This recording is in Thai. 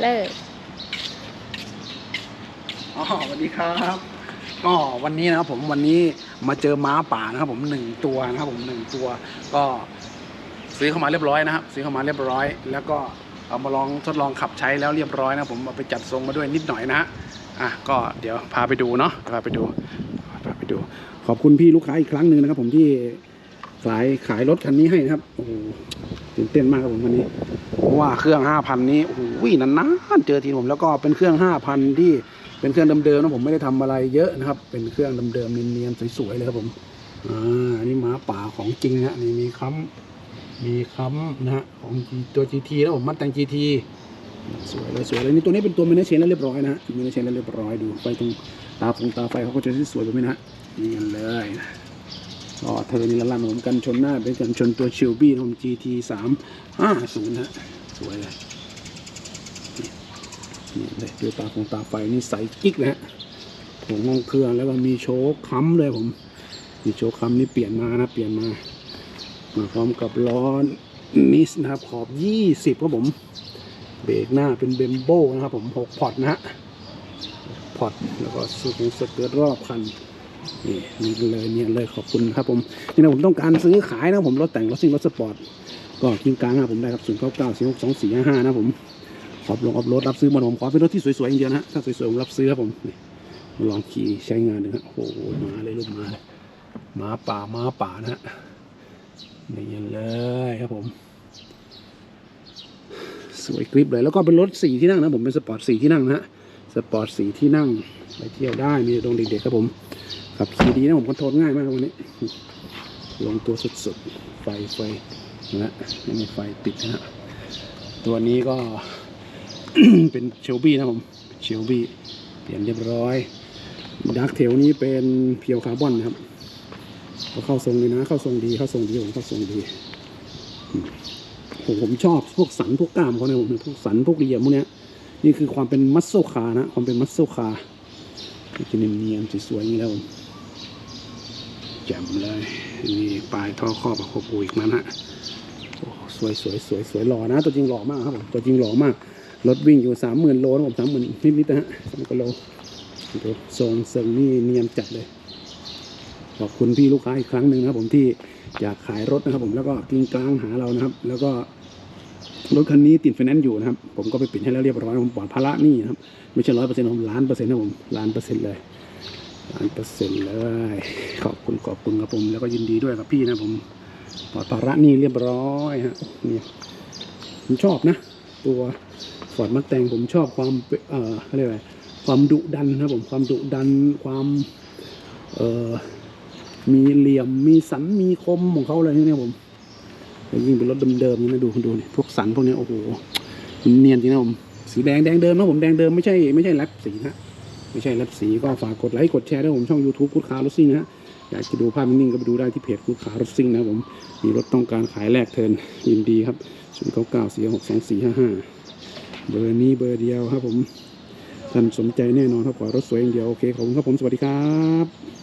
เลิกอ๋อสวัสดีครับก็วันนี้นะครับผมวันนี้มาเจอม้าป่านะครับ ผมหนึ่งตัวนะครับ ผมหนึ่งตัว ก็ซื้อเข้ามาเรียบร้อยนะครับ ซื้อเข้ามาเรียบร้อย แล้วก็เอามาลองทดลองขับใช้แล้วเรียบร้อยนะผมเอาไปจัดทรงมาด้วยนิดหน่อยนะฮะอะก็เดี๋ยวพาไปดูเนาะพาไปดูพาไปดู ขอบคุณพี่ลูกค้าอีกครั้งหนึ่งนะครับ ผมที่ ขายขายรถคันนี้ให้นะครับโอ้โหตื่นเต้นมากครับผมวันนี้ เพราะว่าเครื่องห้าพันนี้โอ้โหนานๆเจอทีผมแล้วก็เป็นเครื่องห้าพันที่เป็นเครื่องเดิมๆนะผมไม่ได้ทำอะไรเยอะนะครับ เป็นเครื่องเดิมๆเนียนๆสวยๆเลยครับผมอ่าอันนี้ม้าป่าของจริงนะนี่มีค้ำมีค้ำนะฮะของตัว GT แล้วผมมัดแต่ง GT สวยเลยสวยเลยนี่ตัวนี้เป็นตัวมินิเชนแล้วเรียบร้อยนะฮะมินิเชนแล้วเรียบร้อยดูไฟตรงตาฟงตาไฟเขาก็จะสวยแบบนี้นะฮะนี่กันเลยนะ ก็เธอนี่ละลันผมกันชนหน้าเป็นกันชนตัวเชลบี้ของ GT สามห้าศูนย์ฮะสวยเลยนี่เลยดูตาของตาไฟนี่ใสกิ๊กเลยฮะผมห้องเครื่องแล้วก็มีโชว์ค้ำเลยผม มีโชว์ค้ำนี่เปลี่ยนมานะเปลี่ยนมามาพร้อมกับล้อนิสนะครับขอบยี่สิบครับผม เบรกหน้าเป็นเบมโบนะครับผมหกพอร์ตนะฮะพอร์ตแล้วก็สูงสเกิร์ตรอบคัน นี่นี่เลยเนี่ยเลยขอบคุณครับผมนี่นะผมต้องการซื้อขายนะผมรถแต่งรถซิ่งรถสปอร์ตก็กินกลางครับผมได้ครับศูนย์เก้าเก้าสี่หกสองสี่ห้าห้านะผมขอบลงออฟรถรับซื้อมาผมขอเป็นรถที่สวยๆอย่างเดียวนะฮะถ้าสวยๆผมรับซื้อครับผมมาลองขี่ใช้งานดูฮะโอ้โหมาเลยลูกมาเลยมาป่ามาป่านะฮะนี่เลยครับผมสวยกริบเลยแล้วก็เป็นรถสี่ที่นั่งนะผมเป็นสปอร์ตสี่ที่นั่งนะฮะสปอร์ตสี่ที่นั่งไปเที่ยวได้มีตรงเด็กๆครับผม ขับขี่ดีนะผมคอนโทรลง่ายมากวันนี้ ลงตัวสุดๆ ไฟไฟนะยังมีไฟปิดนะฮะตัวนี้ก็เป็นเชลบี้นะผมเชลบี้เปลี่ยนเรียบร้อยดักเทลนี้เป็นเพียวคาร์บอนนะครับก็เข้าทรงดีนะ เข้าทรงดีเข้าทรงดีผมเข้าทรงดีผมผมชอบพวกสันพวกกล้ามเขาเนี่ยผมพวกสันพวกเหลี่ยมพวกเนี้ยนี่คือความเป็นมัสโซคานะ ความเป็นมัสโซคาจะเนียนๆสวยๆอย่างนี้แล้วผม แจ่มเลยนี่ปลายท่อครอบอะครบอูอีกนั้นฮะโอ้สวยสวยสวยสวยหล่อนะ ตัวจริงหล่อมากครับผมตัวจริงหล่อมากรถวิ่งอยู่สามหมื่นโลนะผมสามหมื่นนิดนิดๆนะฮะสามกิโลดูทรงเซิงนี่เนียนจัดเลยขอบคุณพี่ลูกค้าอีกครั้งหนึ่งนะครับผมที่อยากขายรถนะครับ ผมแล้วก็กิ้งกลางหาเรานะครับ แล้วก็รถคันนี้ติดไฟแนนซ์อยู่นะครับ ผมก็ไปปิดให้แล้วเรียบร้อยผมปลอดภาระนี่นะครับ ไม่ใช่ร้อยเปอร์เซ็นต์ผมล้านเปอร์เซ็นต์นะผมล้านเปอร์เซ็นต์เลย ล้านเปอร์เซ็นต์เลย ขอบคุณขอบคุณครับผม แล้วก็ยินดีด้วยกับพี่นะผมปลอดภาระนี่เรียบร้อยฮะนี่ผมชอบนะ ตัวฟอร์ดมัตแตงผมชอบความเอ่อเรียกอะไรความดุดันครับผมความดุดันความเอ่อมีเหลี่ยมมีสันมีคมของเขาเลยเนี่ยผมยิ่งเป็นรถเดิมๆนี่นะดูดูนี่พวกสันพวกนี้โอ้โหเนียนจริงนะผมสีแดงแดงเดิมนะผมแดงเดิมไม่ใช่ไม่ใช่แรปสีนะ ไม่ใช่รับสีก็ฝากกดไลค์กดแชร์ด้วยผมช่อง YouTube กูดคาร์รถซิ่งนะอยากจะดูภาพนิ่งก็ไปดูได้ที่เพจกูขารถซิ่งนะผมมีรถต้องการขายแลกเทินยินดีครับศูนย์เก้าเก้าสี่หกสองสี่ห้าห้าเบอร์นี้เบอร์เดียวครับผมท่านสนใจแน่นอนครับขอรถสวยอย่างเดียวโอเคขอบคุณครับผมสวัสดีครับ